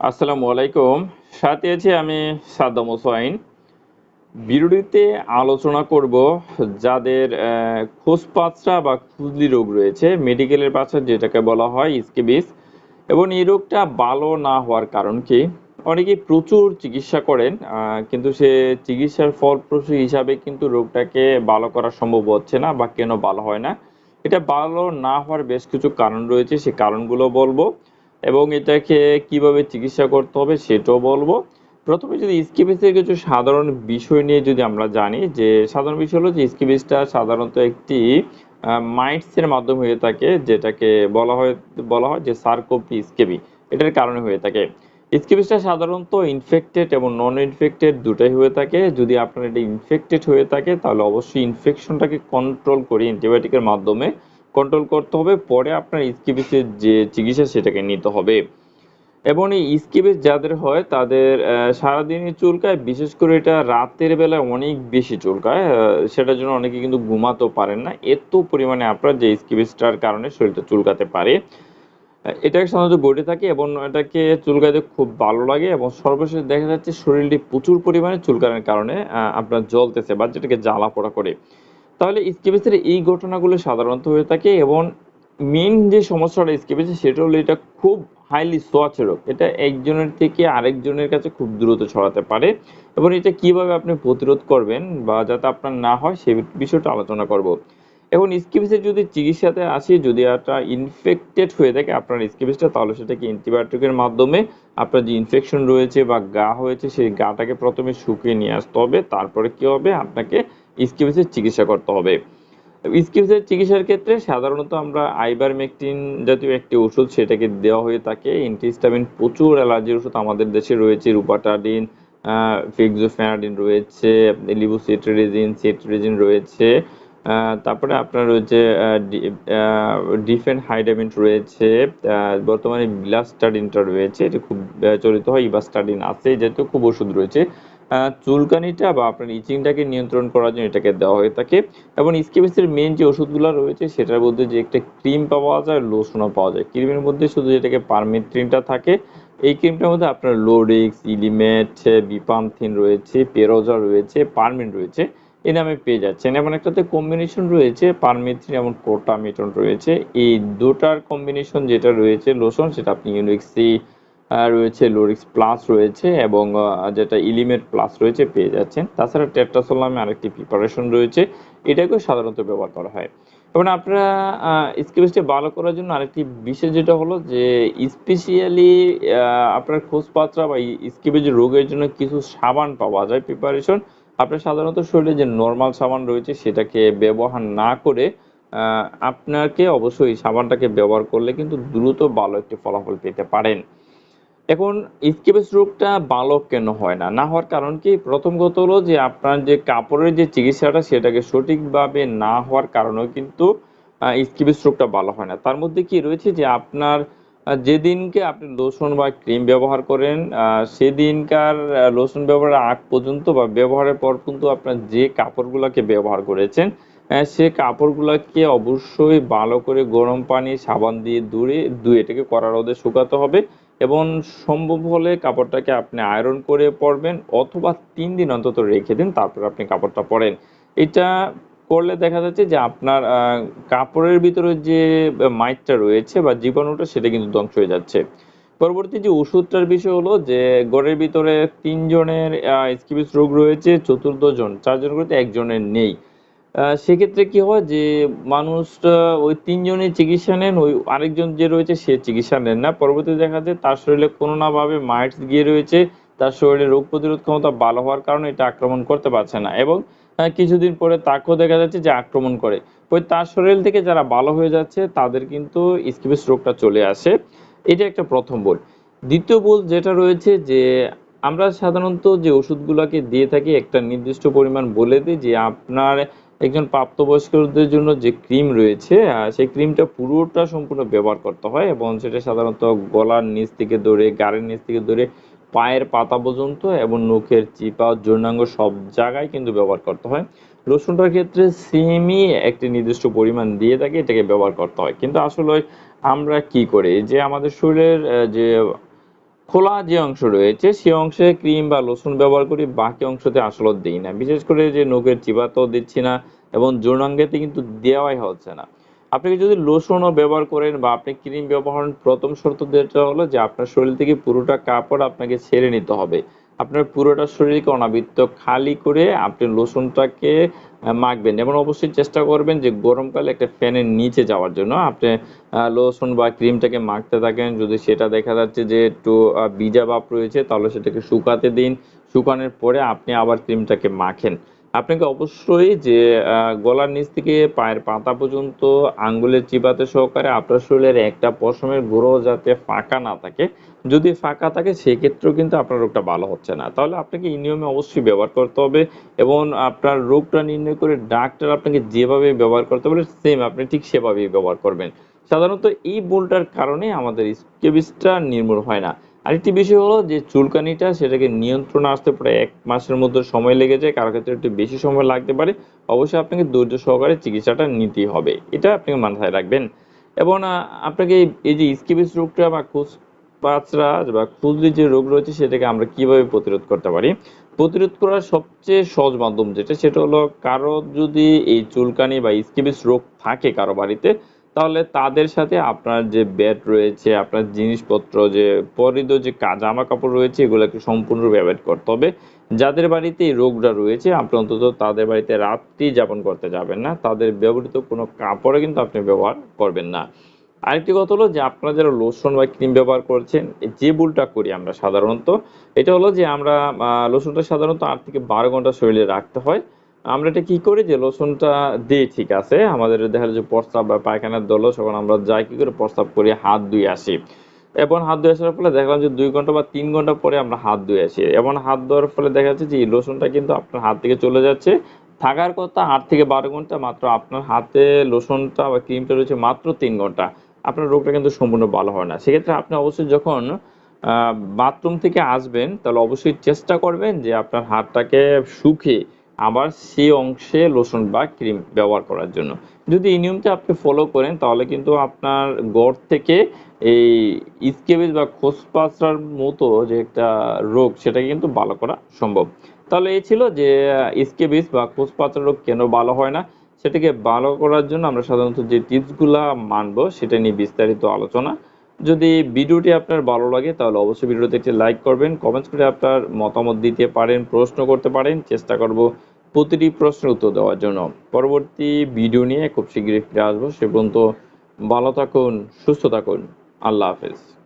আসসালামু আলাইকুম। সাথে আছি আমি সাদ্দাম হোসাইন। বিরোধীতে আলোচনা করব যাদের আহ, খোসপাচড়া বা খুজলি রোগ রয়েছে মেডিকেলের ভাষায় যেটাকে বলা হয় স্কেবিস এবং এই রোগটা ভালো না হওয়ার কারণ কি? অনেকে প্রচুর চিকিৎসা করেন কিন্তু সে চিকিৎসার ফলপ্রসূ হিসাবে কিন্তু রোগটাকে ভালো করা সম্ভব হচ্ছে না বা কেন ভালো হয় না। এটা ভালো না হওয়ার বেশ কিছু কারণ রয়েছে সেই কারণগুলো বলব। এবং এটাকে কীভাবে চিকিৎসা করতে হবে সেটাও বলব। প্রথমে যদি স্কিবিসের কিছু সাধারণ বিষয় নিয়ে যদি আমরা জানি, যে সাধারণ বিষয় হলো যে স্কিবিসটা সাধারণত একটি মাইটসের মাধ্যমে হয়ে থাকে, যেটাকে বলা হয় বলা হয় যে সার্কোপি স্কেবি। এটার কারণে হয়ে থাকে। স্কিবিসটা সাধারণত ইনফেক্টেড এবং নন ইনফেক্টেড দুটাই হয়ে থাকে। যদি আপনার এটা ইনফেক্টেড হয়ে থাকে, তাহলে অবশ্যই ইনফেকশনটাকে কন্ট্রোল করে অ্যান্টিবায়োটিকের মাধ্যমে কন্ট্রোল করতে হবে, পরে আপনার স্কিবিসের যে চিকিৎসা সেটাকে নিতে হবে। এবং এই স্কিবিস যাদের হয়, তাদের সারাদিনই চুলকায়, বিশেষ করে এটা রাতের বেলায় অনেক বেশি চুলকায় সেটার জন্য অনেকে কিন্তু ঘুমাতেও পারেন না। এত পরিমাণে আপনার যে স্কিবিসটার কারণে শরীরটা চুলকাতে পারে। এটা সাধারণত ঘটে থাকে এবং এটাকে চুলকাতে খুব ভালো লাগে এবং সর্বশেষ দেখা যাচ্ছে শরীরটি প্রচুর পরিমাণে চুলকানোর কারণে আপনার জ্বলতেছে বা যেটাকে জ্বালা পোড়া করে। তাহলে স্কেবিসের এই ঘটনাগুলো সাধারণত হয়ে থাকে এবং মেন যে সমস্যাটা স্কেবিসের সেটা হলো এটা খুব হাইলি সোয়াচে রোগ এটা একজনের থেকে আরেকজনের কাছে খুব দ্রুত ছড়াতে পারে এবং এটা কীভাবে আপনি প্রতিরোধ করবেন বা যাতে আপনার না হয় সে বিষয়টা আলোচনা করব। এখন স্কিবিসের যদি চিকিৎসাতে আসি, যদি একটা ইনফেক্টেড হয়ে থাকে আপনার স্কিবিসটা তাহলে সেটাকে অ্যান্টিবায়োটিকের মাধ্যমে আপনার যে ইনফেকশন রয়েছে বা গা হয়েছে, সেই গাটাকে প্রথমে শুকিয়ে নিয়ে আসতে হবে। তারপরে কি হবে? আপনাকে স্কিবিসের চিকিৎসা করতে হবে। স্কিবিসের চিকিৎসার ক্ষেত্রে সাধারণত আমরা আইবারমেকটিন জাতীয় একটি ওষুধ সেটাকে দেওয়া হয়ে থাকে। অ্যান্টিহিস্টামিন প্রচুর অ্যালার্জির ওষুধ আমাদের দেশে রয়েছে। রুপাটাডিন ফিক্সোফেনাডিন রয়েছে, লিবুসিট্রিজিন, সিট্রিজিন রয়েছে তারপরে আপনার রয়েছে ডিফেন্ট হাইডামিন রয়েছে বর্তমানে বিলাস্টাডিনটা রয়েছে। এটা খুব চলিত হয়, ইবাস্টাডিন আছে জাতীয় খুব ওষুধ রয়েছে। চুলকানিটা বা আপনার ইচিংটাকে নিয়ন্ত্রণ করার জন্য এটাকে দেওয়া হয়ে থাকে। এবং স্কিবিসের মেন যে ওষুধগুলো রয়েছে, সেটার মধ্যে যে একটা ক্রিম পাওয়া যায়, লোশনও পাওয়া যায়। ক্রিমের মধ্যে শুধু যেটাকে পারমেট্রিনটা থাকে, এই ক্রিমটার মধ্যে আপনার লোরিক্স ইলিমেট বিপামথিন রয়েছে পেরোজা রয়েছে পারমিন রয়েছে এই নামে পেয়ে যাচ্ছেন। এবং একটাতে কম্বিনেশন রয়েছে পারমিথ্রিন এবং কোটামিটন রয়েছে। এই দুটার কম্বিনেশন যেটা রয়েছে লোশন সেটা আপনি ইউনিক্সি রয়েছে লোরিক্স প্লাস রয়েছে এবং যেটা ইলিমেট প্লাস রয়েছে পেয়ে যাচ্ছেন। তাছাড়া টেট্রাসোল নামে আরেকটি প্রিপারেশন রয়েছে। এটাকেও সাধারণত ব্যবহার করা হয়। এবং আপনারা স্কিবিসটি ভালো করার জন্য আরেকটি বিশেষ যেটা হলো যে স্পেশালি আপনার খোঁজপাত্রা বা স্কিবিস রোগের জন্য কিছু সাবান পাওয়া যায় প্রিপারেশন আপনার সাধারণত শরীরে যে নর্মাল সাবান রয়েছে সেটাকে ব্যবহার না করে আপনাকে অবশ্যই সাবানটাকে ব্যবহার করলে কিন্তু দ্রুত ভালো একটি ফলাফল পেতে পারেন। এখন স্কিবিস রোগটা ভালো কেন হয় না? না হওয়ার কারণ কি? প্রথম কথা হলো যে আপনার যে কাপড়ের যে চিকিৎসাটা সেটাকে সঠিকভাবে না হওয়ার কারণেও কিন্তু স্কিবিস রোগটা ভালো হয় না। তার মধ্যে কি রয়েছে যে আপনার যেদিনকে আপনি লোশন বা ক্রিম ব্যবহার করেন সেদিনকার লোশন ব্যবহারের আগ পর্যন্ত বা ব্যবহারের পর পর্যন্ত আপনার যে কাপড়গুলোকে ব্যবহার করেছেন সে কাপড়গুলোকে অবশ্যই ভালো করে গরম পানি, সাবান দিয়ে ধুয়ে ধুয়ে এটাকে কড়া রোদে শুকাতে হবে এবং সম্ভব হলে কাপড়টাকে আপনি আয়রন করে পরবেন অথবা তিন দিন অন্তত রেখে দিন, তারপর আপনি কাপড়টা পরেন। এটা করলে দেখা যাচ্ছে যে আপনার কাপড়ের ভিতরে যে মাইটটা রয়েছে বা জীবাণুটা, সেটা কিন্তু ধ্বংস হয়ে যাচ্ছে। পরবর্তী যে ওষুধটার বিষয় হলো যে গড়ের ভিতরে তিনজনের স্কিবিস রোগ রয়েছে চতুর্থ জন চারজন করতে একজনের নেই। সেক্ষেত্রে কি হয় যে মানুষটা ওই তিনজনের চিকিৎসা নেন, ওই আরেকজন যে রয়েছে সে চিকিৎসা নেন না। পরবর্তীতে দেখা যায় তার শরীরে কোনো না ভাবে মাইটস গিয়ে রয়েছে, তার শরীরে রোগ প্রতিরোধ ক্ষমতা ভালো হওয়ার কারণে এটা আক্রমণ করতে পারছে না এবং কিছুদিন পরে তাকেও দেখা যাচ্ছে যে আক্রমণ করে। ওই তার শরীর থেকে যারা ভালো হয়ে যাচ্ছে, তাদের কিন্তু স্কিবিস রোগটা চলে আসে। এটা একটা প্রথম ভুল দ্বিতীয় ভুল যেটা রয়েছে যে, আমরা সাধারণত যে ওষুধগুলোকে দিয়ে থাকি, একটা নির্দিষ্ট পরিমাণ বলে দিই যে আপনার একজন প্রাপ্তবয়স্কদের জন্য যে ক্রিম রয়েছে সেই ক্রিমটা পুরোটা সম্পূর্ণ ব্যবহার করতে হয় এবং সেটা সাধারণত গলার নিচ থেকে ধরে, গাড়ির নিচ থেকে ধরে, পায়ের পাতা পর্যন্ত এবং নখের চিপা, যৌনাঙ্গ সব জায়গায় কিন্তু ব্যবহার করতে হয়। রসুনটার ক্ষেত্রে সেমই একটি নির্দিষ্ট পরিমাণ দিয়ে থাকে, এটাকে ব্যবহার করতে হয়। কিন্তু আসলে আমরা কি করি? যে আমাদের শরীরের যে খোলা যে অংশ রয়েছে, সে অংশে ক্রিম বা লোশন ব্যবহার করি, বাকি অংশতে আসলে দিই না। বিশেষ করে যে নখের চিবাতেও দিচ্ছি না এবং যৌনাঙ্গেতে কিন্তু দেওয়াই হচ্ছে না। আপনি যদি লোশনও ব্যবহার করেন বা আপনি ক্রিম ব্যবহার প্রথম শর্ত যেটা হলো যে আপনার শরীর থেকে পুরোটা কাপড় আপনাকে ছেড়ে নিতে হবে। আপনার পুরোটা শরীরকে অনাবৃত্ত খালি করে আপনি লোশনটাকে মাখবেন। এবং অবশ্যই চেষ্টা করবেন যে গরমকালে একটা ফ্যানের নিচে যাওয়ার জন্য। আপনি লোশন বা ক্রিমটাকে মাখতে থাকেন। যদি সেটা দেখা যাচ্ছে যে একটু ভিজা ভাব রয়েছে, তাহলে সেটাকে শুকাতে দিন। শুকানোর পরে আপনি আবার ক্রিমটাকে মাখেন। আপনাকে অবশ্যই যে গলার নিচ থেকে পায়ের পাতা পর্যন্ত আঙ্গুলের চিবাতে সহকারে আপনার শরীরের একটা পশমের গুঁড়ো যাতে ফাঁকা না থাকে, যদি ফাঁকা থাকে সেক্ষেত্রেও কিন্তু আপনার রোগটা ভালো হচ্ছে না। তাহলে আপনাকে এই নিয়মে অবশ্যই ব্যবহার করতে হবে এবং আপনার রোগটা নির্ণয় করে ডাক্তার আপনাকে যেভাবে ব্যবহার করতে বলে সেম আপনি ঠিক সেভাবেই ব্যবহার করবেন। সাধারণত এই ভুলটার কারণে আমাদের স্কেবিসটা নির্মূল হয় না। আরেকটি বিষয় হলো যে চুলকানিটা সেটাকে নিয়ন্ত্রণে আসতে প্রায় এক মাসের মধ্যে সময় লেগে যায়, কারও ক্ষেত্রে একটু বেশি সময় লাগতে পারে। অবশ্যই আপনাকে ধৈর্য সহকারে চিকিৎসাটা নিতেই হবে। এটা আপনি মাথায় রাখবেন। এবং আপনাকে এই- যে স্কিবিস রোগটা বা খুস বাচ্চা বা খুজলি যে রোগ রয়েছে সেটাকে আমরা কীভাবে প্রতিরোধ করতে পারি? প্রতিরোধ করার সবচেয়ে সহজ মাধ্যম যেটা, সেটা হলো কারও যদি এই চুলকানি বা স্কিবিস রোগ থাকে কারও বাড়িতে তাহলে তাদের সাথে আপনার যে ব্যাট রয়েছে, আপনার জিনিসপত্র যে পরিধ যে জামা কাপড় রয়েছে, এগুলোকে সম্পূর্ণরূপে অ্যাভয়েড করতে হবে। যাদের বাড়িতে এই রোগটা রয়েছে, আপনি অন্তত তাদের বাড়িতে রাত্রি যাপন করতে যাবেন না। তাদের ব্যবহৃত কোনো কাপড়ে কিন্তু আপনি ব্যবহার করবেন না। আরেকটি কথা হলো যে, আপনারা যারা লোশন বা ক্রিম ব্যবহার করছেন, যে ভুলটা করি আমরা সাধারণত, এটা হলো যে আমরা লোশনটা সাধারণত আট থেকে বারো ঘণ্টা শরীরে রাখতে হয়। আমরা এটা কি করি যে লোশনটা দিই, ঠিক আছে? আমাদের দেখা যায় যে প্রস্রাব বা পায়খানার দল তখন আমরা যাই, কি করে প্রস্তাব করি? হাত ধুয়ে আসি। এবং হাত ধুয়ে আসার ফলে দেখলাম যে দুই ঘণ্টা বা তিন ঘণ্টা পরে আমরা হাত ধুয়ে আসি। এবং হাত ধোয়ার ফলে দেখা যাচ্ছে যে লোশনটা কিন্তু আপনার হাত থেকে চলে যাচ্ছে। থাকার কথা আট থেকে বারো ঘণ্টা মাত্র আপনার হাতে লোশনটা বা ক্রিমটা রয়েছে মাত্র তিন ঘণ্টা। আপনার রোগটা কিন্তু সম্পূর্ণ ভালো হয় না। সেক্ষেত্রে আপনি অবশ্যই যখন বাথরুম থেকে আসবেন, তাহলে অবশ্যই চেষ্টা করবেন যে আপনার হাতটাকে শুকিয়ে আবার সেই অংশে লোশন বা ক্রিম ব্যবহার করার জন্য। যদি এই নিয়মটা আপনি ফলো করেন, তাহলে কিন্তু আপনার গড় থেকে এই স্কেবিস বা খোসপাসরার মতো যে একটা রোগ, সেটাকে কিন্তু ভালো করা সম্ভব। তাহলে এই ছিল যে স্কেবিস বা খোসপাসরার রোগ কেন ভালো হয় না? সেটাকে ভালো করার জন্য আমরা সাধারণত যে টিপসগুলা মানবো, সেটা নিয়ে বিস্তারিত আলোচনা যদি ভিডিওটি আপনার ভালো লাগে, তাহলে অবশ্যই ভিডিওতে একটি লাইক করবেন কমেন্টস করে আপনার মতামত দিতে পারেন, প্রশ্ন করতে পারেন, চেষ্টা করব প্রতিটি প্রশ্নের উত্তর দেওয়ার জন্য। পরবর্তী ভিডিও নিয়ে খুব শীঘ্রই ফিরে আসব। সে পর্যন্ত ভালো থাকুন, সুস্থ থাকুন। আল্লাহ হাফেজ।